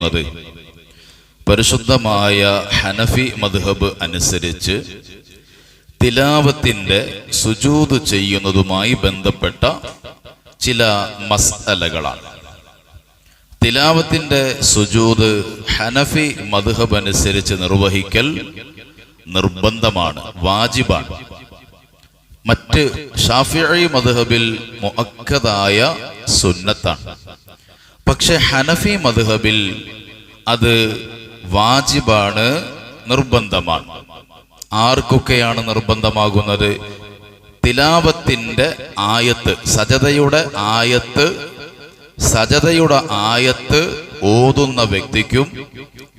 അത് പരിശുദ്ധമായ ഹനഫി മദ്ഹബ് അനുസരിച്ച് തിലാവത്തിന്റെ സുജൂത് ചെയ്യുന്നതുമായി ബന്ധപ്പെട്ട ചില മസ്അലകളാണ്. തിലാവത്തിന്റെ സുജൂത് ഹനഫി മദ്ഹബ് അനുസരിച്ച് നിർവഹിക്കൽ നിർബന്ധമാണ് വാജിബാണ്. മറ്റ് ഷാഫിഈ മദ്ഹബിൽ മുഅക്കദായ സുന്നത്താണ്. പക്ഷെ ഹനഫി മധുഹബിൽ അത് വാജിബാണ് നിർബന്ധമാണ്. ആർക്കൊക്കെയാണ് നിർബന്ധമാകുന്നത്? തിലാവത്തിന്റെ ആയത്ത് സജതയുടെ ആയത്ത് സജതയുടെ ആയത്ത് ഓതുന്ന വ്യക്തിക്കും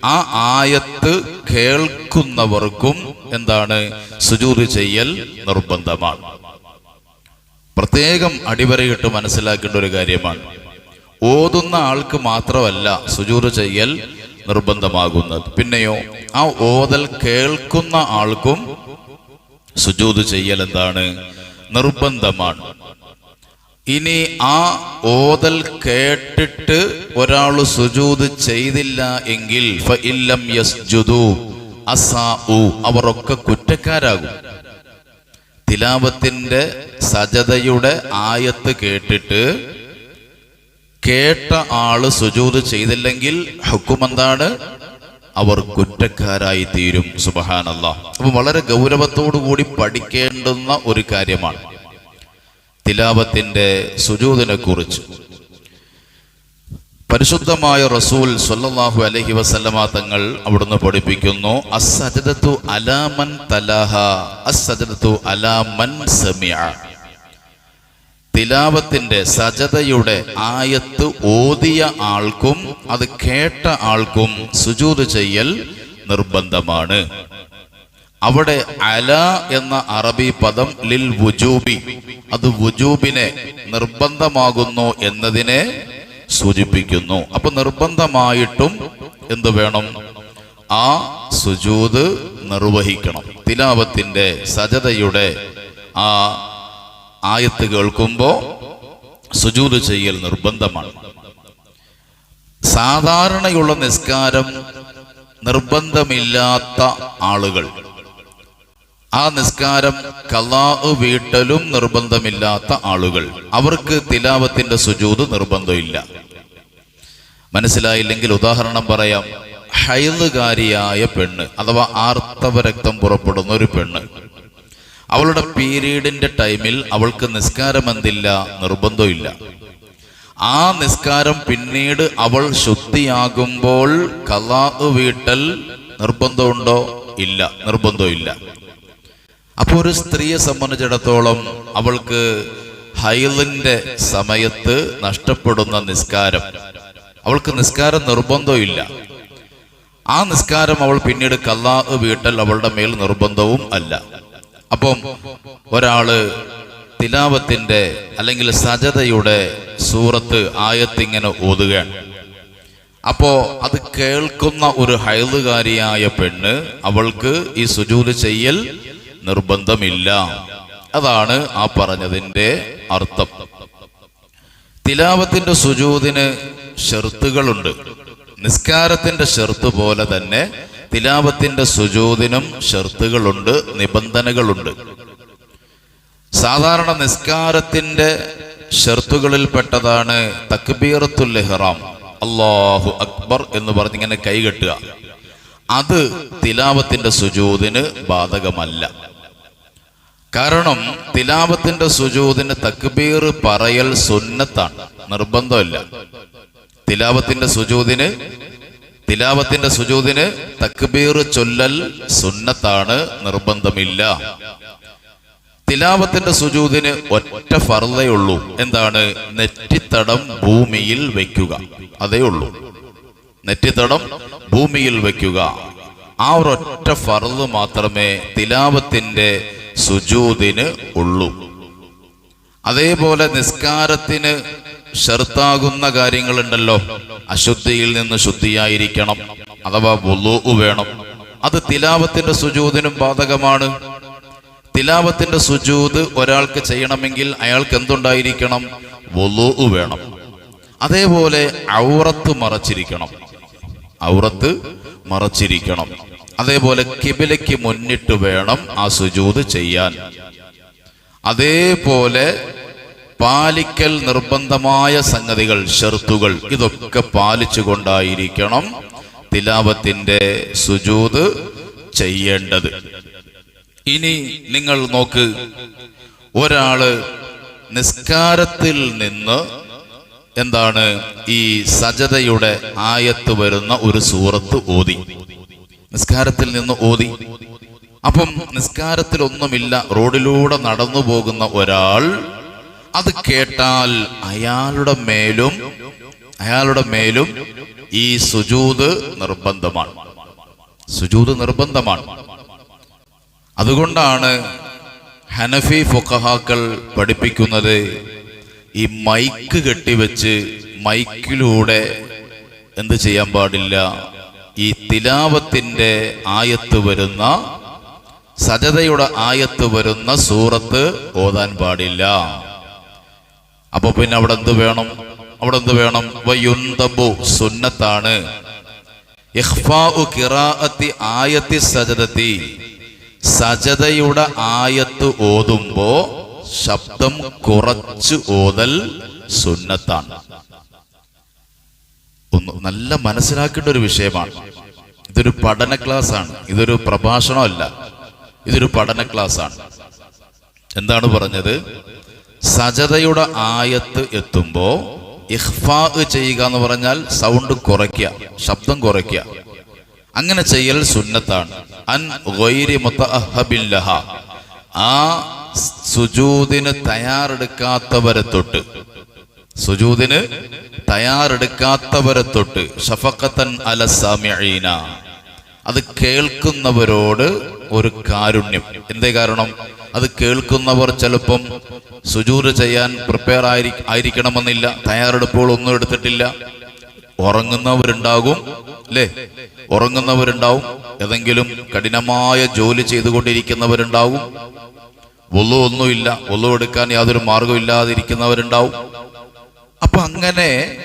ആ ആയത്ത് കേൾക്കുന്നവർക്കും എന്താണ്? സുജൂത് ചെയ്യൽ നിർബന്ധമാണ്. പ്രത്യേകം അടിവരയിട്ട് മനസ്സിലാക്കേണ്ട ഒരു കാര്യമാണ്. ഓതുന്ന ആൾക്ക് മാത്രമല്ല സുജൂർ ചെയ്യൽ നിർബന്ധമാകുന്നത്. പിന്നെയോ ആ ഓതൽ കേൾക്കുന്ന ആൾക്കും സുജൂത് ചെയ്യൽ എന്താണ്? നിർബന്ധമാണ്. ഇനി ആ ഓതൽ കേട്ടിട്ട് ഒരാൾ സുജൂത് ചെയ്തില്ല എങ്കിൽ അവരൊക്കെ കുറ്റക്കാരാകും. തിലാവത്തിന്റെ സജതയുടെ ആയത്ത് കേട്ടിട്ട് കേട്ട ആൾ സുജൂത് ചെയ്തില്ലെങ്കിൽ ഹുക്കും അവർ കുറ്റക്കാരായി തീരും. സുബഹാനല്ല. അപ്പൊ വളരെ കൂടി പഠിക്കേണ്ടുന്ന ഒരു കാര്യമാണ്. തിലാപത്തിന്റെ സുജൂതിനെ കുറിച്ച്. പരിശുദ്ധമായ റസൂൽ സൊല്ലാഹു അലഹി വസല്ലമ തങ്ങൾ അവിടുന്ന് പഠിപ്പിക്കുന്നു അസജദത്തു അലാമൻ തലാഹ അസജദത്തു അലാമൻ സമിഅ. തിലാവത്തിന്റെ സജതയുടെ ആയത്ത് ഓതിയ ആൾക്കും അത് കേട്ട ആൾക്കും സുജൂത് ചെയ്യൽ നിർബന്ധമാണ്. അവിടെ അല എന്ന അറബി പദം ലിൽ വുജൂബി അത് വുജൂബിനെ നിർബന്ധമാകുന്നു എന്നതിനെ സൂചിപ്പിക്കുന്നു. അപ്പൊ നിർബന്ധമായിട്ടും എന്ത് വേണം? ആ സുജൂത് നിർവഹിക്കണം. തിലാവത്തിന്റെ സജതയുടെ ആ ആയത്ത് കേൾക്കുമ്പോൾ സുജൂത് ചെയ്യൽ നിർബന്ധമാണ്. സാധാരണയുള്ള നിസ്കാരം നിർബന്ധമില്ലാത്ത ആളുകൾ. ആ നിസ്കാരം കലാ വീട്ടലും നിർബന്ധമില്ലാത്ത ആളുകൾ. അവർക്ക് തിലാവത്തിന്റെ സുജൂത് നിർബന്ധമില്ല. മനസ്സിലായില്ലെങ്കിൽ ഉദാഹരണം പറയാം. ഹൈലുകാരിയായ പെണ്ണ് അഥവാ ആർത്തവരക്തം പുറപ്പെടുന്ന ഒരു പെണ്ണ്. അവളുടെ പീരീഡിന്റെ ടൈമിൽ അവൾക്ക് നിസ്കാരം എന്തില്ല? നിർബന്ധമില്ല. ആ നിസ്കാരം പിന്നീട് അവൾ ശുദ്ധിയാകുമ്പോൾ കലാ വീട്ടൽ നിർബന്ധമുണ്ടോ? ഇല്ല നിർബന്ധമില്ല. അപ്പോൾ ഒരു സ്ത്രീയെ സംബന്ധിച്ചിടത്തോളം അവൾക്ക് ഹൈലിന്റെ സമയത്ത് നഷ്ടപ്പെടുന്ന നിസ്കാരം. അവൾക്ക് നിസ്കാരം നിർബന്ധമില്ല. ആ നിസ്കാരം അവൾ പിന്നീട് കല്ലാ വീട്ടൽ അവളുടെ മേൽ നിർബന്ധവും അല്ല. അപ്പം ഒരാൾ തിലാവത്തിന്റെ അല്ലെങ്കിൽ സജതയുടെ സൂറത്ത് ആയത്തിങ്ങനെ ഓതുകയാണ്. അപ്പോ അത് കേൾക്കുന്ന ഒരു ഹൈലുകാരിയായ പെണ്ണ് അവൾക്ക് ഈ സുജൂത് ചെയ്യൽ നിർബന്ധമില്ല. അതാണ് ആ പറഞ്ഞതിന്റെ അർത്ഥം. തിലാവത്തിന്റെ സുജൂതിന് ഷെർത്തുകളുണ്ട്. നിസ്കാരത്തിന്റെ ഷെർത്ത് പോലെ തന്നെ തിലാവത്തിന്റെ സുജൂതിനും ഷർത്തുകളുണ്ട് നിബന്ധനകളുണ്ട്. സാധാരണ നിസ്കാരത്തിന്റെ ഷെർത്തുകളിൽപ്പെട്ടതാണ് തക്ബീറത്തുൽ ഇഹ്റാം അള്ളാഹു അക്ബർ എന്ന് പറഞ്ഞിങ്ങനെ കൈകെട്ടുക അത് തിലാവത്തിന്റെ സുജൂതിന് ബാധകമല്ല. കാരണം തിലാവത്തിന്റെ സുജൂതിന് തക്ബീർ പറയൽ സുന്നത്താണ് നിർബന്ധമല്ല. തിലാവത്തിന്റെ സുജൂതിന് തിലാവത്തിന്റെ സുജൂതിന് തക്ബീർ ചൊല്ലൽ സുന്നത്താണ് നിർബന്ധമില്ല. തിലാവത്തിന്റെ സുജൂതിന് ഒറ്റ ഫർദേ ഉള്ളൂ എന്താണ്? നെറ്റിത്തടം ഭൂമിയിൽ വെക്കുക. അതേ ഉള്ളൂ. നെറ്റിത്തടം ഭൂമിയിൽ വെക്കുക. ആ ഒരൊറ്റ ഫർദ് മാത്രമേ തിലാവത്തിന്റെ സുജൂതിന് ഉള്ളൂ. അതേപോലെ നിസ്കാരത്തിന് ഷർത്താകുന്ന കാര്യങ്ങളുണ്ടല്ലോ. അശുദ്ധിയിൽ നിന്ന് ശുദ്ധിയായിരിക്കണം. അഥവാ വുളു വേണം. അത് തിലാവത്തിന്റെ സുജൂതിനും ബാധകമാണ്. തിലാവത്തിന്റെ സുജൂത് ഒരാൾക്ക് ചെയ്യണമെങ്കിൽ അയാൾക്ക് എന്തുണ്ടായിരിക്കണം? വുളു വേണം. അതേപോലെ ഔറത്ത് മറച്ചിരിക്കണം. ഔറത്ത് മറച്ചിരിക്കണം. അതേപോലെ കിബിലയ്ക്ക് മുന്നിട്ട് വേണം ആ സുജൂത് ചെയ്യാൻ. അതേപോലെ പാലിക്കൽ നിർബന്ധമായ സംഗതികൾ ഷർത്തുകൾ ഇതൊക്കെ പാലിച്ചുകൊണ്ടായിരിക്കണം തിലാവത്തിന്റെ സുജൂത് ചെയ്യേണ്ടത്. ഇനി നിങ്ങൾ നോക്ക് ഒരാൾ നിസ്കാരത്തിൽ നിന്ന് എന്താണ് ഈ സജതയുടെ ആയത്ത് വരുന്ന ഒരു സൂറത്ത് ഓതി. നിസ്കാരത്തിൽ നിന്ന് ഓതി. അപ്പം നിസ്കാരത്തിൽ ഒന്നുമില്ല റോഡിലൂടെ നടന്നു പോകുന്ന ഒരാൾ അത് കേട്ടാൽ അയാളുടെ മേലും അയാളുടെ മേലും ഈ സുജൂത് നിർബന്ധമാണ്. സുജൂത് നിർബന്ധമാണ്. അതുകൊണ്ടാണ് ഹനഫി ഫുഖഹാക്കൾ പഠിപ്പിക്കുന്നത് ഈ മൈക്ക് കെട്ടിവെച്ച് മൈക്കിലൂടെ എന്ത് ചെയ്യാൻ പാടില്ല? ഈ തിലാവത്തിന്റെ ആയത്ത് വരുന്ന സജതയുടെ ആയത്ത് വരുന്ന സൂറത്ത് ഓതാൻ പാടില്ല. അപ്പൊ പിന്നെ അവിടെ എന്ത് വേണം? അവിടെ എന്ത് വേണം? വയുന്തബു സുന്നത്താണ്. ആയത്തി സജദത്തി. സജതയുടെ ആയത്ത് ഓതുമ്പോ ശബ്ദം കുറച്ച് ഓതൽ സുന്നത്താണ്. ഒന്ന് നല്ല മനസ്സിലാക്കേണ്ട ഒരു വിഷയമാണ്. ഇതൊരു പഠന ക്ലാസ് ആണ് ഇതൊരു പ്രഭാഷണമല്ല. ഇതൊരു പഠന ക്ലാസ് ആണ് എന്താണ് പറഞ്ഞത്? സജതയുടെ ആയത്ത് എത്തുമ്പോ ഇഹ്ഫാ ചെയ്യുക എന്ന് പറഞ്ഞാൽ സൗണ്ട് കുറയ്ക്കുക ശബ്ദം കുറയ്ക്കുക. അങ്ങനെ ചെയ്യൽ സുന്നത്താണ്. അൻ ലഹ. ആ സുജൂദിന് തയ്യാറെടുക്കാത്തവരെ തൊട്ട് സുജൂദിന് തയ്യാറെടുക്കാത്തവരെ തൊട്ട് ഷഫക്കത്തൻ അല സാമിഈന. അത് കേൾക്കുന്നവരോട് ഒരു കാരുണ്യം. എന്തേ കാരണം? അത് കേൾക്കുന്നവർ ചിലപ്പം സുജൂര് ചെയ്യാൻ പ്രിപ്പയർ ആയിരി ആയിരിക്കണമെന്നില്ല. തയ്യാറെടുപ്പുകൾ ഒന്നും എടുത്തിട്ടില്ല. ഉറങ്ങുന്നവരുണ്ടാകും. അല്ലേ ഉറങ്ങുന്നവരുണ്ടാവും. ഏതെങ്കിലും കഠിനമായ ജോലി ചെയ്തുകൊണ്ടിരിക്കുന്നവരുണ്ടാവും. ഒന്നു ഒന്നുമില്ല. ഒന്നു എടുക്കാൻ യാതൊരു മാർഗം ഇല്ലാതിരിക്കുന്നവരുണ്ടാവും അപ്പൊ അങ്ങനെ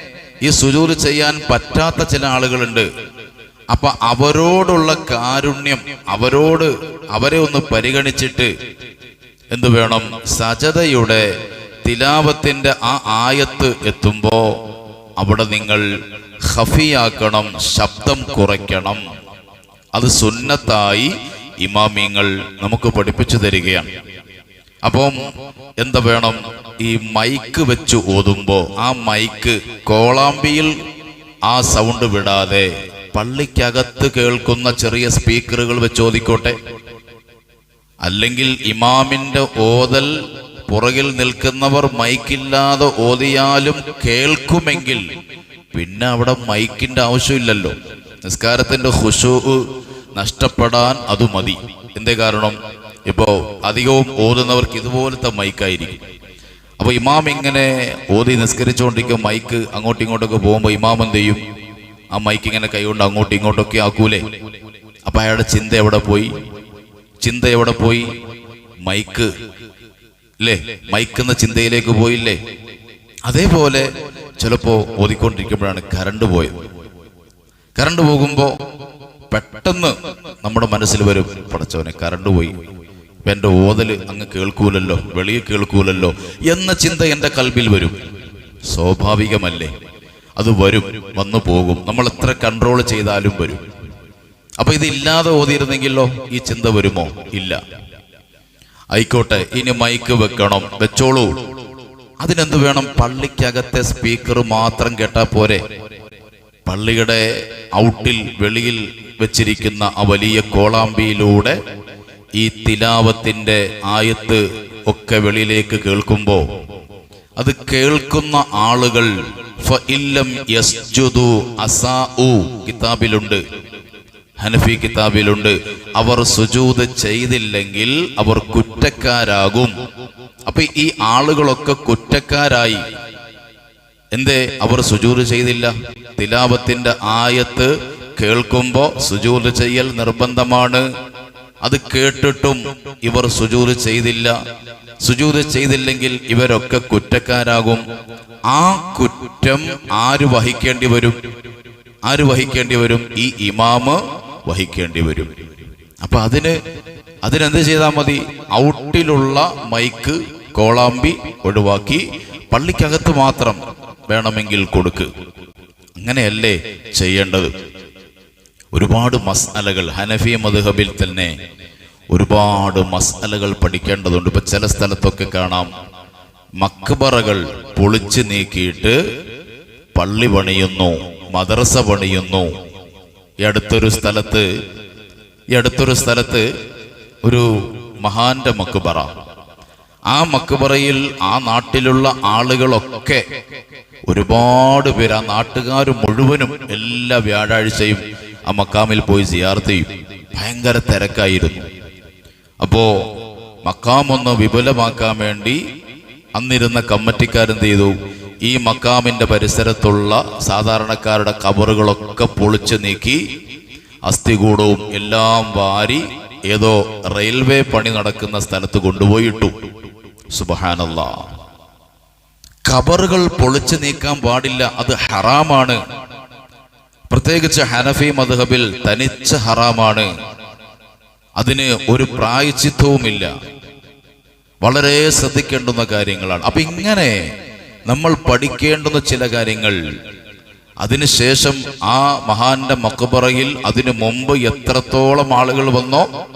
ഈ സുജൂര് ചെയ്യാൻ പറ്റാത്ത ചില ആളുകളുണ്ട്. അപ്പൊ അവരോടുള്ള കാരുണ്യം അവരോട് അവരെ ഒന്ന് പരിഗണിച്ചിട്ട് എന്തു വേണം? സജതയുടെ തിലാവത്തിന്റെ ആ ആയത്ത് എത്തുമ്പോ അവിടെ നിങ്ങൾ ഹഫിയാക്കണം ശബ്ദം കുറയ്ക്കണം. അത് സുന്നത്തായി ഇമാമിങ്ങൾ നമുക്ക് പഠിപ്പിച്ചു തരികയാണ്. അപ്പം എന്താ വേണം? ഈ മൈക്ക് വെച്ച് ഓതുമ്പോ ആ മൈക്ക് കോളാമ്പിയിൽ ആ സൗണ്ട് വിടാതെ പള്ളിക്കകത്ത് കേൾക്കുന്ന ചെറിയ സ്പീക്കറുകൾ വെച്ച് ഓതിക്കോട്ടെ അല്ലെങ്കിൽ ഇമാമിന്റെ ഓതൽ പുറകിൽ നിൽക്കുന്നവർ മൈക്കില്ലാതെ ഓതിയാലും കേൾക്കുമെങ്കിൽ പിന്നെ അവിടെ മൈക്കിന്റെ ആവശ്യമില്ലല്ലോ. നിസ്കാരത്തിന്റെ ഹുഷു നഷ്ടപ്പെടാൻ അത് മതി. എന്തേ കാരണം? ഇപ്പോ അധികവും ഓതുന്നവർക്ക് ഇതുപോലത്തെ മൈക്കായിരിക്കും. അപ്പൊ ഇമാം ഇങ്ങനെ ഓതി നിസ്കരിച്ചുകൊണ്ടിരിക്കും മൈക്ക് അങ്ങോട്ടും ഇങ്ങോട്ടൊക്കെ പോകുമ്പോ ഇമാം എന്ത് ചെയ്യും? ആ മൈക്ക് ഇങ്ങനെ കൈകൊണ്ട് അങ്ങോട്ടും ഇങ്ങോട്ടൊക്കെ ആക്കൂലേ? അപ്പൊ അയാളുടെ ചിന്ത എവിടെ പോയി? ചിന്ത എവിടെ പോയി? മൈക്ക്. അല്ലേ മൈക്ക് എന്ന ചിന്തയിലേക്ക് പോയില്ലേ? അതേപോലെ ചിലപ്പോ ഓതിക്കൊണ്ടിരിക്കുമ്പോഴാണ് കറണ്ട് പോയത്. കറണ്ട് പോകുമ്പോ പെട്ടെന്ന് നമ്മുടെ മനസ്സിൽ വരും പടച്ചവനെ കറണ്ട് പോയി. എന്റെ ഓതൽ അങ്ങ് കേൾക്കൂലല്ലോ? വെളിയിൽ കേൾക്കൂലല്ലോ? എന്ന ചിന്ത എന്റെ കൽബിൽ വരും. സ്വാഭാവികമല്ലേ? അത് വരും വന്നു പോകും. നമ്മൾ എത്ര കൺട്രോൾ ചെയ്താലും വരും. അപ്പൊ ഇതില്ലാതെ ഓതിയിരുന്നെങ്കിലോ ഈ ചിന്ത വരുമോ? ഇല്ല. ആയിക്കോട്ടെ ഇനി മൈക്ക് വെക്കണം. വെച്ചോളൂ. അതിനെന്ത് വേണം? പള്ളിക്കകത്തെ സ്പീക്കർ മാത്രം കേട്ടാ പോരെ. പള്ളിയുടെ ഔട്ടിൽ വെളിയിൽ വെച്ചിരിക്കുന്ന ആ വലിയ കോളാമ്പിയിലൂടെ ഈ തിലാവത്തിന്റെ ആയത്ത് ഒക്കെ വെളിയിലേക്ക് കേൾക്കുമ്പോ അത് കേൾക്കുന്ന ആളുകൾ കിതാബിലുണ്ട്. ഹനഫി കിതാബിലുണ്ട്. അവർ സുജൂത് ചെയ്തില്ലെങ്കിൽ അവർ കുറ്റക്കാരാകും. അപ്പൊ ഈ ആളുകളൊക്കെ കുറ്റക്കാരായി. എന്തേ? അവർ സുജൂത് ചെയ്തില്ല. തിലാവത്തിന്റെ ആയത്ത് കേൾക്കുമ്പോ സുജൂത് ചെയ്യൽ നിർബന്ധമാണ്. അത് കേട്ടിട്ടും ഇവർ സുജൂത് ചെയ്തില്ല. സുജൂത് ചെയ്തില്ലെങ്കിൽ ഇവരൊക്കെ കുറ്റക്കാരാകും. ആ കുറ്റം ആര് വഹിക്കേണ്ടി വരും? ആര് വഹിക്കേണ്ടി വരും? ഈ ഇമാമ് വഹിക്കേണ്ടി വരും. അപ്പൊ അതിന് അതിനെന്ത് ചെയ്താൽ മതി? ഔട്ടിലുള്ള മൈക്ക് കോളാമ്പി ഒഴിവാക്കി പള്ളിക്കകത്ത് മാത്രം വേണമെങ്കിൽ കൊടുക്ക്. അങ്ങനെയല്ലേ ചെയ്യേണ്ടത്? ഒരുപാട് മസ്അലകൾ ഹനഫി മദ്ഹബിൽ തന്നെ ഒരുപാട് മസ്അലകൾ പഠിക്കേണ്ടതുണ്ട്. ഇപ്പൊ ചില സ്ഥലത്തൊക്കെ കാണാം മക്ബറകൾ പൊളിച്ചു നീക്കിയിട്ട് പള്ളി പണിയുന്നു മദ്രസ പണിയുന്നു. ഈ അടുത്തൊരു സ്ഥലത്ത് ഈ അടുത്തൊരു സ്ഥലത്ത് ഒരു മഹാന്റെ മക്ബറ. ആ മക്ബറയിൽ ആ നാട്ടിലുള്ള ആളുകളൊക്കെ ഒരുപാട് പേര് ആ നാട്ടുകാർ മുഴുവനും എല്ലാ വ്യാഴാഴ്ചയും ആ മക്കാമിൽ പോയി സിയാർത്ത് ചെയ്യും. ഭയങ്കര തിരക്കായിരുന്നു. അപ്പോ മക്കാം ഒന്ന് വിപുലമാക്കാൻ വേണ്ടി അന്നിരുന്ന കമ്മറ്റിക്കാരെന്ത് ചെയ്തു? ഈ മക്കാമിന്റെ പരിസരത്തുള്ള സാധാരണക്കാരുടെ കബറുകളൊക്കെ പൊളിച്ചു നീക്കി അസ്ഥികൂടവും എല്ലാം വാരി ഏതോ റെയിൽവേ പണി നടക്കുന്ന സ്ഥലത്ത് കൊണ്ടുപോയിട്ടു. സുബഹാനല്ല. കബറുകൾ പൊളിച്ചു നീക്കാൻ പാടില്ല. അത് ഹറാമാണ്. പ്രത്യേകിച്ച് ഹനഫി മദ്ഹബിൽ തനിച്ച ഹറാമാണ്. അതിന് ഒരു പ്രായച്ചിത്വവുമില്ല. വളരെ ശ്രദ്ധിക്കേണ്ടുന്ന കാര്യങ്ങളാണ്. അപ്പൊ ഇങ്ങനെ നമ്മൾ പഠിക്കേണ്ടുന്ന ചില കാര്യങ്ങൾ അതിനുശേഷം ആ മഹാന്റെ മക്കബറയിൽ അതിനു മുമ്പ് എത്രത്തോളം ആളുകൾ വന്നോ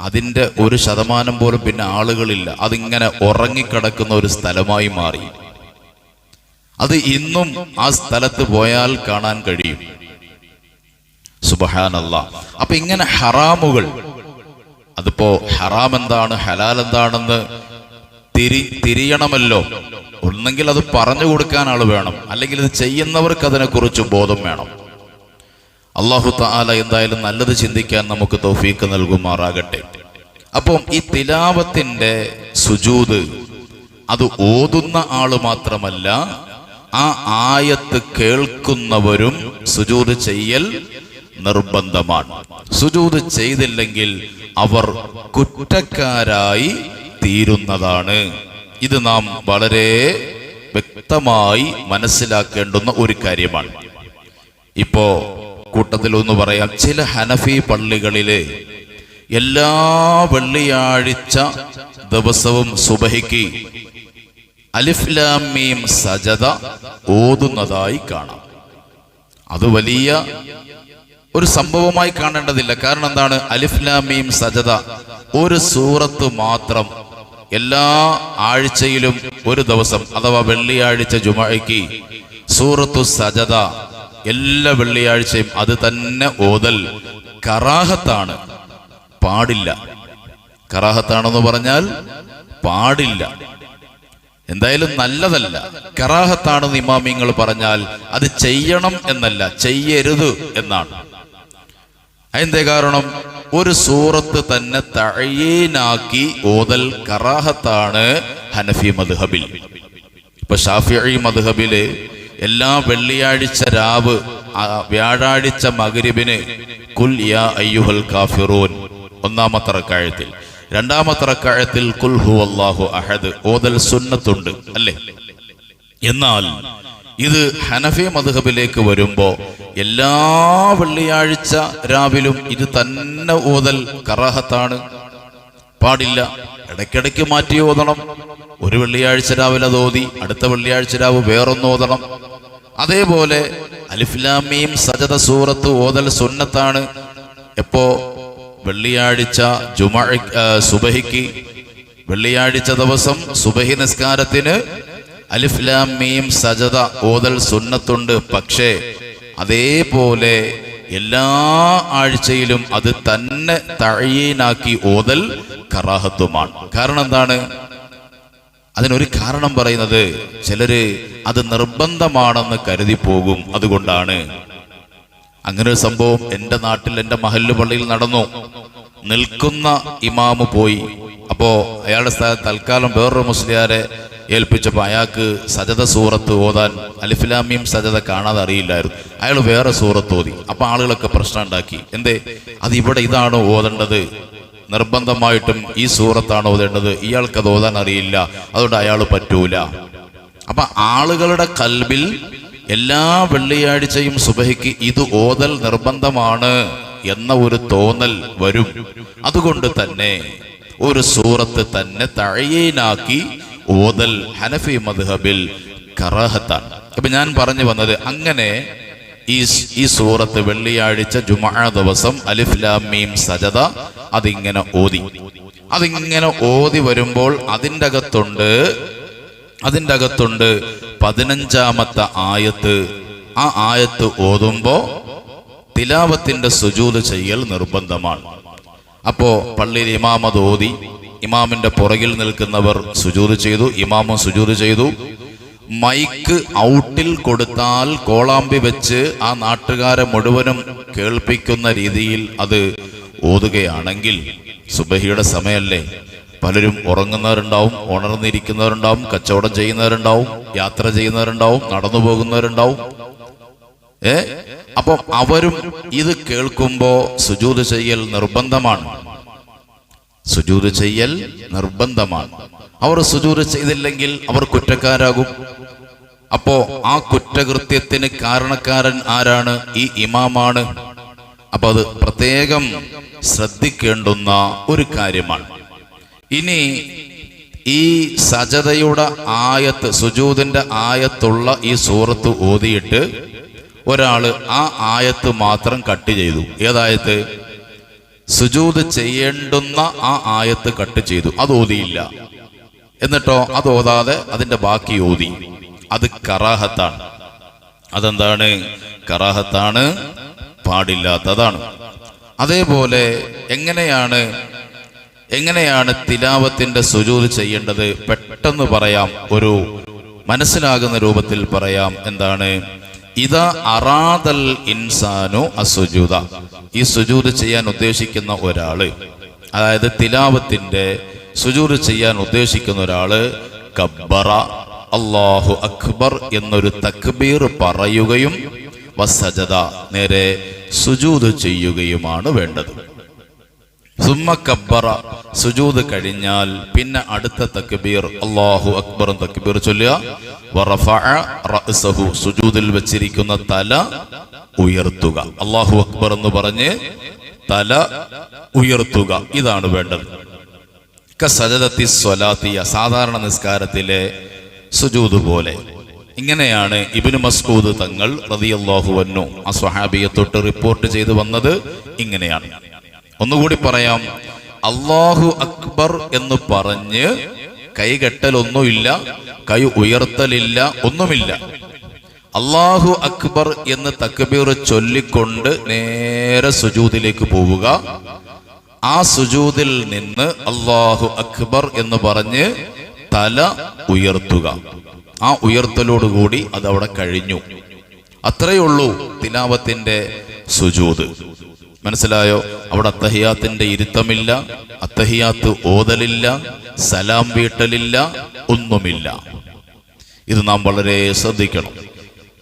അതിന്റെ ഒരു ശതമാനം പോലും പിന്നെ ആളുകളില്ല. അതിങ്ങനെ ഉറങ്ങിക്കിടക്കുന്ന ഒരു സ്ഥലമായി മാറി. അത് ഇന്നും ആ സ്ഥലത്ത് പോയാൽ കാണാൻ കഴിയും. സുബഹാനല്ല. അപ്പൊ ഇങ്ങനെ ഹറാമുകൾ അതിപ്പോ ഹറാം എന്താണ് ഹലാൽ എന്താണെന്ന് തിരി തിരിയണമല്ലോ. ഒന്നെങ്കിൽ അത് പറഞ്ഞു കൊടുക്കാൻ ആൾ വേണം അല്ലെങ്കിൽ ഇത് ചെയ്യുന്നവർക്ക് അതിനെക്കുറിച്ച് ബോധം വേണം. അള്ളാഹു താല എന്തായാലും നല്ലത് ചിന്തിക്കാൻ നമുക്ക് തൗഫീക്ക് നൽകുമാറാകട്ടെ. അപ്പം ഈ തിലാവത്തിന്റെ സുജൂത് അത് ഓതുന്ന ആൾ മാത്രമല്ല ആ ആയത്ത് കേൾക്കുന്നവരും സുജൂത് ചെയ്യൽ നിർബന്ധമാണ്. സുജൂത് ചെയ്തില്ലെങ്കിൽ അവർ കുറ്റക്കാരായി തീരുന്നതാണ്. ഇത് നാം വളരെ വ്യക്തമായി മനസ്സിലാക്കേണ്ടുന്ന ഒരു കാര്യമാണ്. ഇപ്പോ കൂട്ടത്തിൽ ഒന്ന് പറയാം ചില ഹനഫി പള്ളികളിലെ എല്ലാ വെള്ളിയാഴ്ച ദിവസവും സുബഹിക്ക് അലിഫ്ലാമീം സജത ഓതുന്നതായി കാണാം. അത് വലിയ ഒരു സംഭവമായി കാണേണ്ടതില്ല. കാരണം എന്താണ്? അലിഫ്ലാമീം സജത ഒരു സൂറത്ത് മാത്രം എല്ലാ ആഴ്ചയിലും ഒരു ദിവസം അഥവാ വെള്ളിയാഴ്ച ജുമാക്ക് സൂറത്തു സജത എല്ലാ വെള്ളിയാഴ്ചയും അത് തന്നെ ഓതൽ കറാഹത്താണ്. പാടില്ല. കറാഹത്താണെന്ന് പറഞ്ഞാൽ പാടില്ല. എന്തായാലും നല്ലതല്ല. കറാഹത്താണെന്ന് ഇമാമിങ്ങൾ പറഞ്ഞാൽ അത് ചെയ്യണം എന്നല്ല ചെയ്യരുത് എന്നാണ്. അതിന്റെ കാരണം? ഒരു സൂറത്ത് തന്നെ തഴയേനാക്കി ഓതൽ കറാഹത്താണ് ഹനഫി മധുഹബിൽ ഇപ്പൊ ഷാഫി മധുഹബിൽ എല്ലാ വെള്ളിയാഴ്ച രാവ് വ്യാഴാഴ്ച മകരിബിന് കുൽ യാ അയ്യുഹൽ കാഫിറൂൻ ഒന്നാമത്തെ റക്കാഴത്തിൽ രണ്ടാമത്തെ റക്കാഴത്തിൽ കുൽഹു അള്ളാഹു അഹദ് ഓതൽ സുന്നത്തുണ്ട് അല്ലേ? എന്നാൽ ഇത് ഹനഫി മദ്ഹബിലേക്ക് വരുമ്പോ എല്ലാ വെള്ളിയാഴ്ച രാവിലും ഇത് തന്നെ ഓതൽ കറാഹത്താണ്. പാടില്ല. ഇടയ്ക്കിടയ്ക്ക് മാറ്റി ഓതണം. ഒരു വെള്ളിയാഴ്ച രാവിലെ അത് ഓതി അടുത്ത വെള്ളിയാഴ്ച രാവ് വേറൊന്ന് ഓതണം. അതേപോലെ അലിഫ്ലാമിയും സജത സൂറത്ത് ഓതൽ സുന്നത്താണ്. എപ്പോ? വെള്ളിയാഴ്ച സുബഹിക്ക്. വെള്ളിയാഴ്ച ദിവസം സുബഹി നിസ്കാരത്തിന് അലിഫ്ലാം മീം സജത ഓതൽ സുന്നത്തുണ്ട്. പക്ഷേ അതേപോലെ എല്ലാ ആഴ്ചയിലും അത് തന്നെ തഴയീനാക്കി ഓതൽ കറാഹത്വമാണ് കാരണം എന്താണ്? അതിനൊരു കാരണം പറയുന്നത് ചിലര് അത് നിർബന്ധമാണെന്ന് കരുതി പോകും അതുകൊണ്ടാണ് അങ്ങനെ ഒരു സംഭവം എന്റെ നാട്ടിൽ എന്റെ മഹല്ല് പള്ളിയിൽ നടന്നു. നിൽക്കുന്ന ഇമാമ് പോയി. അപ്പോൾ അയാളുടെ സ്ഥാനത്ത് തൽക്കാലം വേറൊരു മുസ്ലിയാരെ ഏൽപ്പിച്ചപ്പോൾ അയാൾക്ക് സജത സൂറത്ത് ഓതാൻ അലിഫിലാമിയും സജത കാണാതെ അറിയില്ലായിരുന്നു. അയാൾ വേറെ സൂറത്ത് ഓതി. അപ്പോൾ ആളുകളൊക്കെ പ്രശ്നം ഉണ്ടാക്കി. എന്തേ? അത് ഇവിടെ ഇതാണ് ഓതേണ്ടത്. നിർബന്ധമായിട്ടും ഈ സൂറത്താണ് ഓതേണ്ടത്. ഇയാൾക്ക് അത് ഓതാൻ അറിയില്ല. അതുകൊണ്ട് അയാൾ പറ്റൂല. അപ്പൊ ആളുകളുടെ കൽബിൽ എല്ലാ വെള്ളിയാഴ്ചയും സുബഹിക്ക് ഇത് ഓതൽ നിർബന്ധമാണ് എന്ന ഒരു തോന്നൽ വരും. അതുകൊണ്ട് തന്നെ ഒരു സൂറത്ത് തന്നെ തഴയേനാക്കി ഓതൽ ഹനഫി മദ്ഹബിൽ കറാഹത്താണ് അപ്പൊ ഞാൻ പറഞ്ഞു വന്നത് അങ്ങനെ ഈ ഈ സൂറത്ത് വെള്ളിയാഴ്ച ജുമാ ദിവസം അലിഫ് ലാം മീം സജദ അതിങ്ങനെ ഓതി. അതിങ്ങനെ ഓതി വരുമ്പോൾ അതിന്റെ അകത്തുണ്ട് അതിന്റെ അകത്തുണ്ട് പതിനഞ്ചാമത്തെ ആയത്ത്. ആ ആയത്ത് ഓതുമ്പോ തിലാവത്തിന്റെ സുജൂത് ചെയ്യൽ നിർബന്ധമാണ്. അപ്പോ പള്ളിയിൽ ഇമാം അത് ഓതി ഇമാമിന്റെ പുറകിൽ നിൽക്കുന്നവർ സുജൂത് ചെയ്തു ഇമാമും സുജൂത് ചെയ്തു. മൈക്ക് ഔട്ടിൽ കൊടുത്താൽ കോളാമ്പി വെച്ച് ആ നാട്ടുകാരെ മുഴുവനും കേൾപ്പിക്കുന്ന രീതിയിൽ അത് ഓതുകയാണെങ്കിൽ സുബഹിയുടെ സമയല്ലേ പലരും ഉറങ്ങുന്നവരുണ്ടാവും ഉണർന്നിരിക്കുന്നവരുണ്ടാവും കച്ചവടം ചെയ്യുന്നവരുണ്ടാവും യാത്ര ചെയ്യുന്നവരുണ്ടാവും നടന്നു പോകുന്നവരുണ്ടാവും. ഏ? അപ്പം അവരും ഇത് കേൾക്കുമ്പോ സുജൂത് ചെയ്യൽ നിർബന്ധമാണ്. സുജൂത് ചെയ്യൽ നിർബന്ധമാണ്. അവർ സുജൂത് ചെയ്തില്ലെങ്കിൽ അവർ കുറ്റക്കാരാകും. അപ്പോ ആ കുറ്റകൃത്യത്തിന് കാരണക്കാരൻ ആരാണ്? ഈ ഇമാമാണ്. അപ്പൊ അത് പ്രത്യേകം ശ്രദ്ധിക്കേണ്ടുന്ന ഒരു കാര്യമാണ്. ഇനി ഈ സജതയുടെ ആയത്ത് സുജൂതിന്റെ ആയത്തുള്ള ഈ സൂറത്ത് ഓതിയിട്ട് ഒരാൾ ആ ആയത്ത് മാത്രം കട്ട് ചെയ്തു. ഏതായത്? സുജൂത് ചെയ്യേണ്ടുന്ന ആ ആയത്ത് കട്ട് ചെയ്തു. അത് ഓതിയില്ല. എന്നിട്ടോ അത് ഓതാതെ അതിന്റെ ബാക്കി ഓതി. അത് കറാഹത്താണ്. അതെന്താണ്? കറാഹത്താണ് പാടില്ലാത്തതാണ്. അതേപോലെ എങ്ങനെയാണ് എങ്ങനെയാണ് തിലാവത്തിന്റെ സുജൂത് ചെയ്യേണ്ടത്? പെട്ടെന്ന് പറയാം. ഒരു മനസ്സിലാകുന്ന രൂപത്തിൽ പറയാം. എന്താണ്? ഇതാ അറാദൽ ഇൻസാനു അസുജൂത ഈ സുജൂത് ചെയ്യാൻ ഉദ്ദേശിക്കുന്ന ഒരാൾ അതായത് തിലാവത്തിന്റെ സുജൂത് ചെയ്യാൻ ഉദ്ദേശിക്കുന്ന ഒരാൾ കബ്ബറ അള്ളാഹു അക്ബർ എന്നൊരു തക്ബീർ പറയുകയും വസജത നേരെ സുജൂത് ചെയ്യുകയുമാണ് വേണ്ടത്. സുമ്മ കബ്ബറ സുജൂദ് കഴിഞ്ഞാൽ പിന്നെ അടുത്ത തക്ബീർ അള്ളാഹു അക്ബർ തക്ബീർ ചൊല്ലുക. സുജൂദിൽ വെച്ചിരിക്കുന്ന തല ഉയർത്തുക. അള്ളാഹു അക്ബർ എന്ന് പറഞ്ഞ് തല ഉയർത്തുക. ഇതാണ് വേണ്ടത്. സജതത്തി സ്വലാത്തിയ സാധാരണ നിസ്കാരത്തിലെ സുജൂദ് പോലെ. ഇങ്ങനെയാണ് ഇബിന് മസ്കൂദ് തങ്ങൾ റതിയല്ലാഹു വന്നു ആ സ്വഹാബിയെ തൊട്ട് റിപ്പോർട്ട് ചെയ്തു വന്നത് ഇങ്ങനെയാണ്. ഒന്നുകൂടി പറയാം. അള്ളാഹു അക്ബർ എന്ന് പറഞ്ഞ് കൈകെട്ടലൊന്നുമില്ല കൈ ഉയർത്തലില്ല ഒന്നുമില്ല. അള്ളാഹു അക്ബർ എന്ന് തക്ബീർ ചൊല്ലിക്കൊണ്ട് നേരെ സുജൂതിലേക്ക് പോവുക. ആ സുജൂതിൽ നിന്ന് അള്ളാഹു അക്ബർ എന്ന് പറഞ്ഞ് തല ഉയർത്തുക. ആ ഉയർത്തലോടുകൂടി അത് അവിടെ കഴിഞ്ഞു. അത്രയേ ഉള്ളൂ തിലാവത്തിന്റെ സുജൂദ് മനസ്സിലായോ? അവിടെ അത്തഹിയാത്തിന്റെ ഇരുത്തമില്ല അത്തഹിയാത്ത് ഓതലില്ല സലാം വീട്ടലില്ല ഒന്നുമില്ല. ഇത് നാം വളരെ ശ്രദ്ധിക്കണം.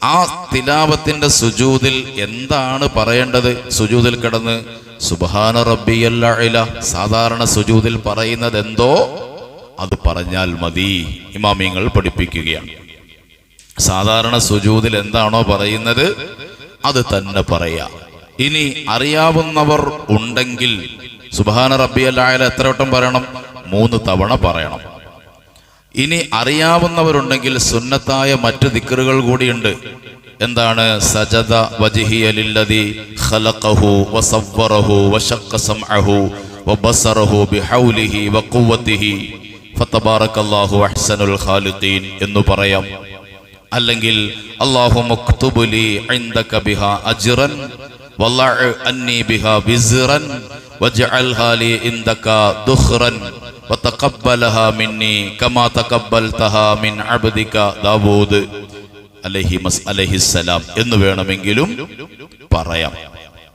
ആ തിലാവത്തിന്റെ സുജൂതിൽ എന്താണ് പറയേണ്ടത്? സുജൂതിൽ കിടന്ന് സുബഹാന റബ്ബിയല്ല സാധാരണ സുജൂതിൽ പറയുന്നത് എന്തോ അത് പറഞ്ഞാൽ മതി ഇമാമിങ്ങൾ പഠിപ്പിക്കുകയാണ്. സാധാരണ സുജൂതിൽ എന്താണോ പറയുന്നത്? അത് തന്നെ പറയാം. ഇനി അറിയാവുന്നവർ ഉണ്ടെങ്കിൽ സുബാന റബ്ബി അല്ലായ എത്ര വട്ടം പറയണം? മൂന്ന് തവണ പറയണം. ഇനി അറിയാവുന്നവരുണ്ടെങ്കിൽ സുന്നത്തായ മറ്റു ദിക്കറുകൾ കൂടിയുണ്ട് എന്താണ്? സജദ ഖലഖഹു വസവ്വറഹു സംഅഹു വബസറഹു ബിഹൗലിഹി ഖാലിഖീൻ എന്ന് പറയാം. അല്ലെങ്കിൽ അല്ലാഹു മുക്തുബുലി ഇൻദക ബിഹ അജ്റൻ എന്ന് വേണമെങ്കിലും പറയാം.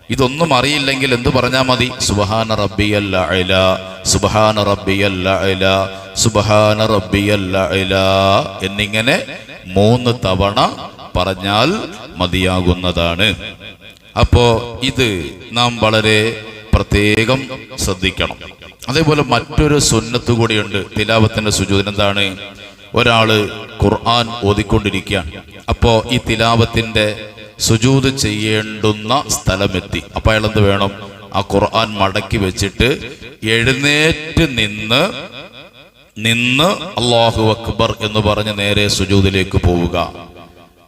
ഇതൊന്നും അറിയില്ലെങ്കിൽ എന്ത് പറഞ്ഞാൽ മതി? സുബഹാന റബ്ബിയല്ല അല സുബഹാന റബ്ബിയല്ല അല സുബഹാന റബ്ബിയല്ല അല എന്നിങ്ങനെ മൂന്ന് തവണ പറഞ്ഞാൽ മതിയാകുന്നതാണ്. അപ്പോ ഇത് നാം വളരെ പ്രത്യേകം ശ്രദ്ധിക്കണം. അതേപോലെ മറ്റൊരു സുന്നത്ത് കൂടിയുണ്ട്. തിലാവത്തിന്റെ സുചോദനം എന്താണ്? ഒരാൾ ഖുർആൻ ഓതിക്കൊണ്ടിരിക്കുകയാണ്. അപ്പോ ഈ തിലാവത്തിന്റെ സുജൂത് ചെയ്യേണ്ടുന്ന സ്ഥലമെത്തി. അപ്പൊ അയാൾ എന്ത് വേണം? ആ ഖുർആൻ മടക്കി വെച്ചിട്ട് എഴുന്നേറ്റ് നിന്ന് നിന്ന് അള്ളാഹു അക്ബർ എന്ന് പറഞ്ഞ് നേരെ സുജൂദിലേക്ക് പോവുക.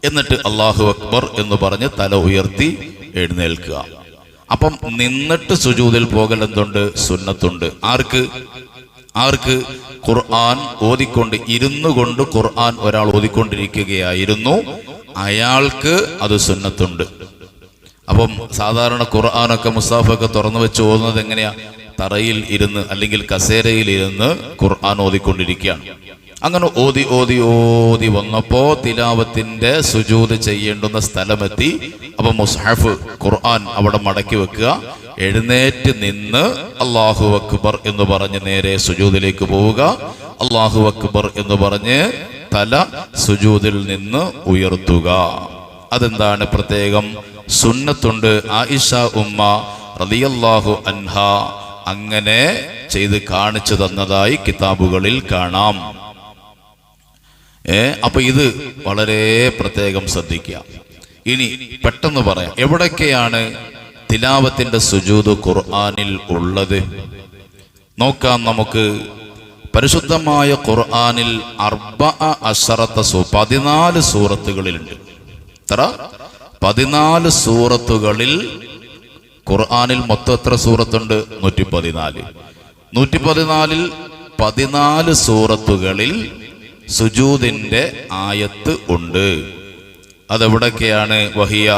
എന്നിട്ട് അള്ളാഹു അക്ബർ എന്ന് പറഞ്ഞ് തല ഉയർത്തി എഴുന്നേൽക്കുക. അപ്പം നിന്നിട്ട് സുജൂതിൽ പോകൽ എന്തുണ്ട് സുന്നത്തുണ്ട്. ആർക്ക്? ആർക്ക്? ഖുർആൻ ഓതിക്കൊണ്ട് ഇരുന്നു കൊണ്ട് ഖുർആൻ ഒരാൾ ഓതിക്കൊണ്ടിരിക്കുകയായിരുന്നു. അയാൾക്ക് അത് സുന്നത്തുണ്ട്. അപ്പം സാധാരണ ഖുർആാനൊക്കെ മുസാഫൊക്കെ തുറന്നു വെച്ച് ഓതുന്നത് എങ്ങനെയാ? തറയിൽ ഇരുന്ന് അല്ലെങ്കിൽ കസേരയിൽ ഇരുന്ന് ഖുർആൻ ഓതിക്കൊണ്ടിരിക്കുകയാണ്. അങ്ങനെ ഓതി ഓതി ഓതി വന്നപ്പോ തിലാവത്തിന്റെ സുജൂത് ചെയ്യേണ്ടുന്ന സ്ഥലമെത്തി. അപ്പൊ മുസ്ഹഫ് ഖുർആൻ അവിടെ മടക്കി വെക്കുക. എഴുന്നേറ്റ് നിന്ന് അള്ളാഹു അക്ബർ എന്ന് പറഞ്ഞ് നേരെ സുജൂതിലേക്ക് പോവുക. അള്ളാഹു അക്ബർ എന്ന് പറഞ്ഞ് തല സുജൂതിൽ നിന്ന് ഉയർത്തുക. അതെന്താണ് പ്രത്യേകം? സുന്നത്തുണ്ട് ആയിഷ ഉമ്മ റളിയല്ലാഹു അൻഹ. അങ്ങനെ ചെയ്ത് കാണിച്ചു തന്നതായി കിതാബുകളിൽ കാണാം. ഏ അപ്പൊ ഇത് വളരെ പ്രത്യേകം ശ്രദ്ധിക്കുക. ഇനി പെട്ടെന്ന് പറയാം. എവിടൊക്കെയാണ് തിലാവത്തിന്റെ സുജൂത് ഖുർആാനിൽ ഉള്ളത്? നോക്കാം നമുക്ക്. പരിശുദ്ധമായ ഖുർആാനിൽ അർബ അഷറത്ത സൂ പതിനാല് സൂറത്തുകളിലുണ്ട്. എത്ര പതിനാല് സൂറത്തുകളിൽ ഖുർആാനിൽ മൊത്തം എത്ര സൂറത്തുണ്ട്? നൂറ്റി പതിനാല് നൂറ്റി പതിനാലിൽ പതിനാല് സൂറത്തുകളിൽ സുജൂദിന്റെ ആയത്ത് ഉണ്ട്. അതെവിടൊക്കെയാണ്? വഹിയ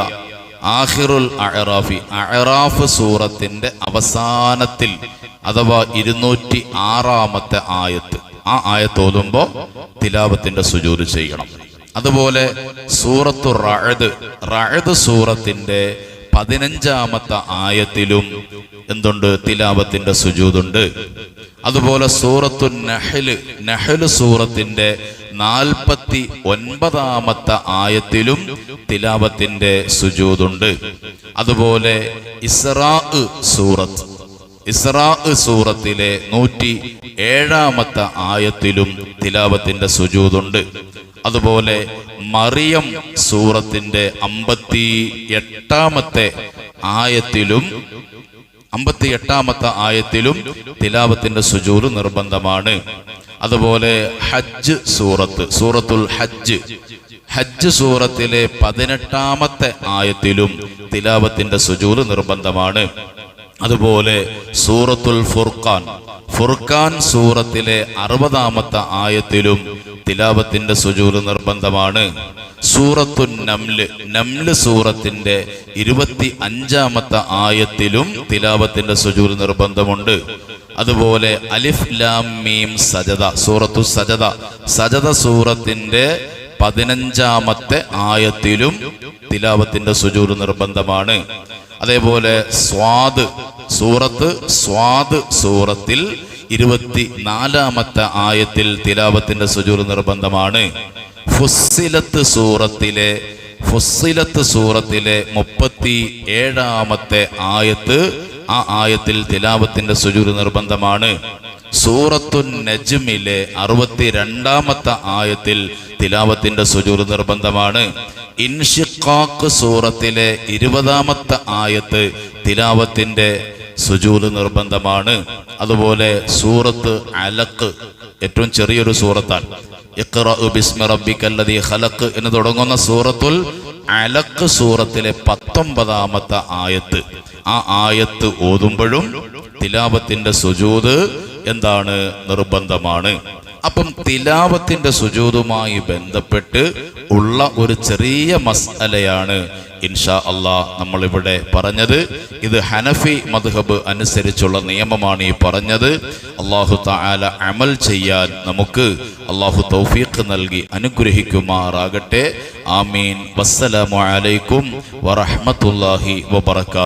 ആഹിറുൽ അഹറാഫി അഹറാഫ് സൂറത്തിന്റെ അവസാനത്തിൽ അഥവാ ഇരുന്നൂറ്റി ആറാമത്തെ ആയത്ത്. ആ ആയത്ത് ഓതുമ്പോ തിലാവത്തിന്റെ സുജൂത് ചെയ്യണം. അതുപോലെ സൂറത്തു റഅദ് റഅദ് സൂറത്തിന്റെ പതിനഞ്ചാമത്തെ ആയത്തിലും എന്തുണ്ട്? തിലാവത്തിന്റെ സുജൂതുണ്ട്. അതുപോലെ സൂറത്തു നഹൽ നഹൽ സൂറത്തിന്റെ നാൽപ്പത്തി ഒൻപതാമത്തെ ആയത്തിലും തിലാവത്തിന്റെ സുജൂതുണ്ട്. അതുപോലെ ഇസ്രാ സൂറത്ത് ഇസ്രാ സൂറത്തിലെ നൂറ്റി ഏഴാമത്തെ ആയത്തിലും തിലാവത്തിന്റെ സുജൂതുണ്ട്. അതുപോലെ മറിയം സൂറത്തിന്റെ അമ്പത്തി എട്ടാമത്തെ ആയത്തിലും അമ്പത്തി എട്ടാമത്തെ ആയത്തിലും തിലാവത്തിന്റെ സുജൂറ് നിർബന്ധമാണ്. അതുപോലെ ഹജ്ജ് സൂറത്ത് സൂറത്തുൽ ഹജ്ജ്. ഹജ്ജ് സൂറത്തിലെ പതിനെട്ടാമത്തെ ആയത്തിലും തിലാവത്തിന്റെ സുജൂറ് നിർബന്ധമാണ്. അതുപോലെ സൂറത്തുൽ ഫുർഖാൻ. ഫുർഖാൻ സൂറത്തിലെ അറുപതാമത്തെ ആയത്തിലും തിലാവത്തിന്റെ സുജൂർ നിർബന്ധമാണ്. സൂറത്തു നംൽ നംൽ സൂറത്തിന്റെ ഇരുപത്തി അഞ്ചാമത്തെ ആയത്തിലും തിലാവത്തിന്റെ സുജൂർ നിർബന്ധമുണ്ട്. അതുപോലെ അലിഫ് ലാം മീം സജദ സൂറത്തു സജദ. സജദ സൂറത്തിന്റെ പതിനഞ്ചാമത്തെ ആയത്തിലും തിലാവത്തിന്റെ സുജൂർ നിർബന്ധമാണ്. അതേപോലെ സ്വാദ് സൂറത്ത് സ്വാദ് സൂറത്തിൽ ഇരുപത്തി നാലാമത്തെ ആയത്തിൽ തിലാവത്തിന്റെ സുജൂർ നിർബന്ധമാണ്. ഫുസിലത്ത് സൂറത്തിലെ ഫുസിലത്ത് സൂറത്തിലെ മുപ്പത്തി ഏഴാമത്തെ ആയത്ത് ആ ആയത്തിൽ തിലാവത്തിന്റെ സുജൂർ നിർബന്ധമാണ്. സൂറത്തു നജ്മിലെ അറുപത്തി രണ്ടാമത്തെ ആയത്തിൽ തിലാവത്തിന്റെ സുജൂർ നിർബന്ധമാണ്. ഇൻഷിഖാക്ക് സൂറത്തിലെ ഇരുപതാമത്തെ ആയത്ത് തിലാവത്തിന്റെ സുജൂത് നിർബന്ധമാണ്. അതുപോലെ സൂറത്ത് അലക്ക് ഏറ്റവും ചെറിയൊരു സൂറത്താണ്. ഖലഖ് എന്ന് തുടങ്ങുന്ന സൂറത്തുൽ അലക്ക് സൂറത്തിലെ പത്തൊമ്പതാമത്തെ ആയത്ത്. ആ ആയത്ത് ഓതുമ്പോഴും തിലാപത്തിന്റെ സുജൂത് എന്താണ് നിർബന്ധമാണ്? അപ്പം തിലാവത്തിന്റെ സുജൂതുമായി ബന്ധപ്പെട്ട് ഉള്ള ഒരു ചെറിയ മസ്അലയാണ് ഇൻഷാ അള്ളാ നമ്മളിവിടെ പറഞ്ഞത്. ഇത് ഹനഫി മദ്ഹബ് അനുസരിച്ചുള്ള നിയമമാണ് ഈ പറഞ്ഞത്. അള്ളാഹു താല അമൽ ചെയ്യാൻ നമുക്ക് അള്ളാഹു തൗഫീഖ് നൽകി അനുഗ്രഹിക്കുമാറാകട്ടെ. ആമീൻ. വസ്സലാമലൈക്കും അലൈക്കും വറഹ്മത്തുള്ളാഹി വബറകാതുഹു